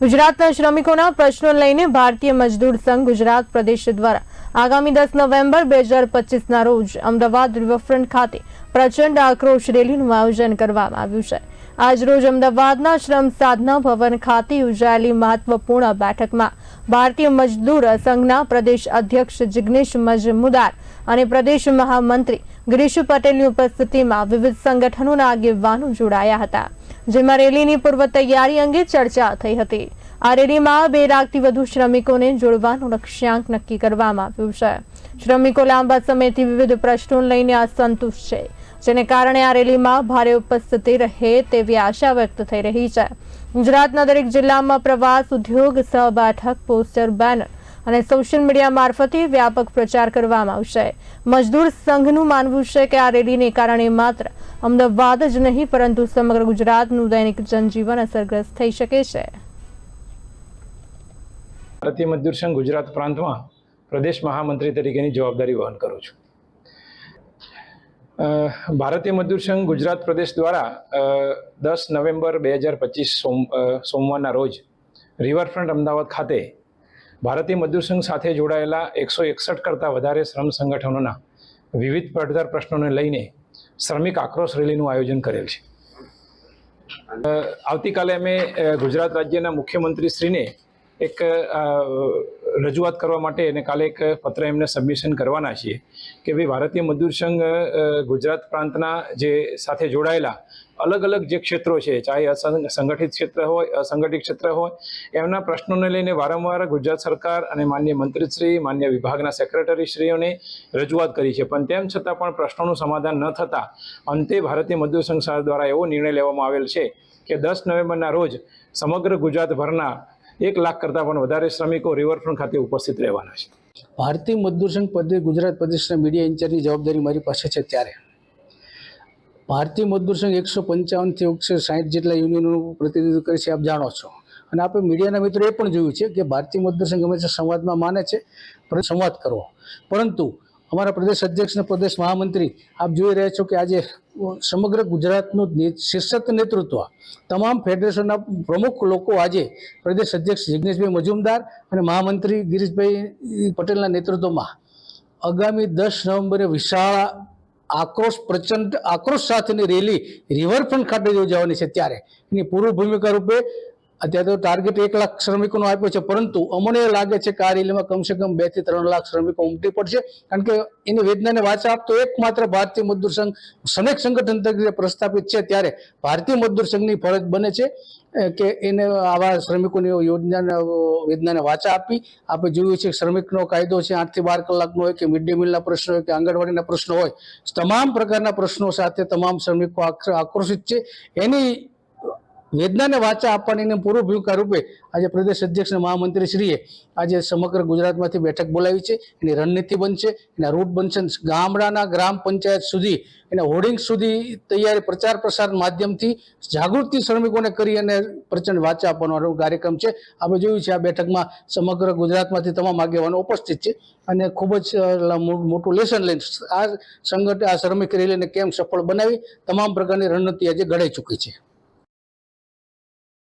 ગુજરાતના શ્રમિકોના પ્રશ્નો લઈને ભારતીય મજદૂર સંઘ ગુજરાત પ્રદેશ દ્વારા આગામી દસ નવેમ્બર બે હજાર પચીસના રોજ અમદાવાદ રિવરફ્રન્ટ ખાતે પ્રચંડ આક્રોશ રેલીનું આયોજન કરવામાં આવ્યું છે. આજરોજ અમદાવાદના શ્રમ સાધના ભવન ખાતે યોજાયેલી મહત્વપૂર્ણ બેઠકમાં ભારતીય મજદૂર સંઘના પ્રદેશ અધ્યક્ષ જિગ્નેશ મજમુદાર અને પ્રદેશ મહામંત્રી ગિરીશ પટેલની ઉપસ્થિતિમાં વિવિધ સંગઠનોના આગેવાનો જોડાયા હતા. જેમાં રેલીની પૂર્વ તૈયારી અંગે ચર્ચા થઈ હતી. આ રેલીમાં બે લાખથી વધુ શ્રમિકોને જોડવાનો લક્ષ્યાંક નક્કી કરવામાં આવ્યું છે. શ્રમિકો લાંબા સમયથી વિવિધ પ્રશ્નો લઈને અસંતુષ્ટ છે, જેને કારણે આ રેલીમાં ભારે ઉપસ્થિતિ રહે તેવી આશા વ્યક્ત થઈ રહી છે. ગુજરાતના દરેક જિલ્લામાં પ્રવાસ ઉદ્યોગ સહ બેઠક પોસ્ટર, બેનર અને સોશિયલ મીડિયા મારફતે વ્યાપક પ્રચાર કરવામાં આવશે. મજદૂર સંઘનું માનવું છે કે આ રેલીને કારણે માત્ર અમદાવાદ જ નહીં, પરંતુ સમગ્ર ગુજરાતનું દૈનિક જનજીવન અસરગ્રસ્ત થઈ શકે છે. ભારતીય મજદૂર સંઘ ગુજરાત પ્રાંતમાં પ્રદેશ મહામંત્રી તરીકેની જવાબદારી વહન કરું છું. ભારતીય મજદૂર સંઘ ગુજરાત પ્રદેશ દ્વારા દસ નવેમ્બર બે હજાર પચીસ સોમ સોમવારના રોજ રિવરફ્રન્ટ અમદાવાદ ખાતે ભારતીય મજદૂર સંઘ સાથે જોડાયેલા એકસો એકસઠ કરતાં વધારે શ્રમ સંગઠનોના વિવિધ પડતર પ્રશ્નોને લઈને શ્રમિક આક્રોશ રેલીનું આયોજન કરેલ છે. આવતીકાલે અમે ગુજરાત રાજ્યના મુખ્યમંત્રીશ્રીને એક રજૂઆત કરવા માટે અને કાલે એક પત્ર એમને સબમિશન કરવાના છીએ કે ભાઈ ભારતીય મજદૂર સંઘ ગુજરાત પ્રાંતના જે સાથે જોડાયેલા અલગ અલગ જે ક્ષેત્રો છે, ચાહે સંગઠિત ક્ષેત્ર હોય, અસંગઠિત ક્ષેત્ર હોય, એમના પ્રશ્નોને લઈને વારંવાર ગુજરાત સરકાર અને માન્ય મંત્રીશ્રી, માન્ય વિભાગના સેક્રેટરીશ્રીઓને રજૂઆત કરી છે. પણ તેમ છતાં પણ પ્રશ્નોનું સમાધાન ન થતાં અંતે ભારતીય મજદૂર સંઘ દ્વારા એવો નિર્ણય લેવામાં આવેલ છે કે દસ નવેમ્બરના રોજ સમગ્ર ગુજરાતભરના એક લાખ કરતાં પણ વધારે શ્રમિકો રિવરફ્રન્ટ ખાતે ઉપસ્થિત રહેવાના છે. ભારતીય મજદૂર સંઘ પદે ગુજરાત પ્રદેશના મીડિયા ઇન્ચાર્જની જવાબદારી મારી પાસે છે ત્યારે. ભારતીય મજદૂર સંઘ એકસો પંચાવનથી એકસો સાઠ જેટલા યુનિયનોનું પ્રતિનિધિત્વ કરે છે, આપ જાણો છો. અને આપણે મીડિયાના મિત્રો એ પણ જોયું છે કે ભારતીય મજદૂર સંઘ હંમેશા સંવાદમાં માને છે સંવાદ કરવો. પરંતુ અમારા પ્રદેશ અધ્યક્ષ અને પ્રદેશ મહામંત્રી, આપ જોઈ રહ્યા છો કે આજે સમગ્ર ગુજરાતનું શીર્ષક નેતૃત્વ. તમામ ફેડરેશનના પ્રમુખ લોકો આજે પ્રદેશ અધ્યક્ષ જિગ્નેશભાઈ મજુમદાર અને મહામંત્રી ગિરીશભાઈ પટેલના નેતૃત્વમાં આગામી દસ નવેમ્બરે વિશાળ આક્રોશ પ્રચંડ આક્રોશ સાથેની રેલી રિવરફ્રન્ટ ખાતે યોજાવાની છે ત્યારે. એની પૂર્વ ભૂમિકા રૂપે અત્યારે તો ટાર્ગેટ એક લાખ શ્રમિકોનો આપ્યો છે, પરંતુ અમને લાગે છે કે આ રેલીમાં કમસે કમ બેથી ત્રણ લાખ શ્રમિકો ઉમટી પડશે, કારણ કે એની વેદનાને વાચા આપતો એકમાત્ર ભારતીય મજદૂર સંઘ શ્રમિક સંગઠન તરીકે પ્રસ્થાપિત છે ત્યારે ભારતીય મજદૂર સંઘની ફરજ બને છે કે એને આવા શ્રમિકોની યોજનાને, વેદનાને વાચા આપી. આપણે જોયું છે શ્રમિકનો કાયદો છે આઠથી બાર કલાકનો હોય કે મિડ ડે મિલના પ્રશ્નો હોય કે આંગણવાડીના પ્રશ્નો હોય, તમામ પ્રકારના પ્રશ્નો સાથે તમામ શ્રમિકો આક્ર- આક્રોશિત છે. એની વેદનાને વાચા આપવાની એને પૂર્વ ભૂમિકા રૂપે આજે પ્રદેશ અધ્યક્ષ અને મહામંત્રી શ્રીએ આજે સમગ્ર ગુજરાતમાંથી બેઠક બોલાવી છે. એની રણનીતિ બનશે, એના રૂટ બનશે ગામડાના ગ્રામ પંચાયત સુધી, એના હોર્ડિંગ સુધી તૈયારી પ્રચાર પ્રસાર માધ્યમથી જાગૃતિ શ્રમિકોને કરી અને પ્રચંડ વાચા આપવાનો કાર્યક્રમ છે. આપણે જોયું છે આ બેઠકમાં સમગ્ર ગુજરાતમાંથી તમામ આગેવાનો ઉપસ્થિત છે અને ખૂબ જ મોટું લેસન લઈને આ સંગઠન આ શ્રમિક રેલીને કેમ સફળ બનાવી, તમામ પ્રકારની રણનીતિ આજે ઘડાઈ ચૂકી છે.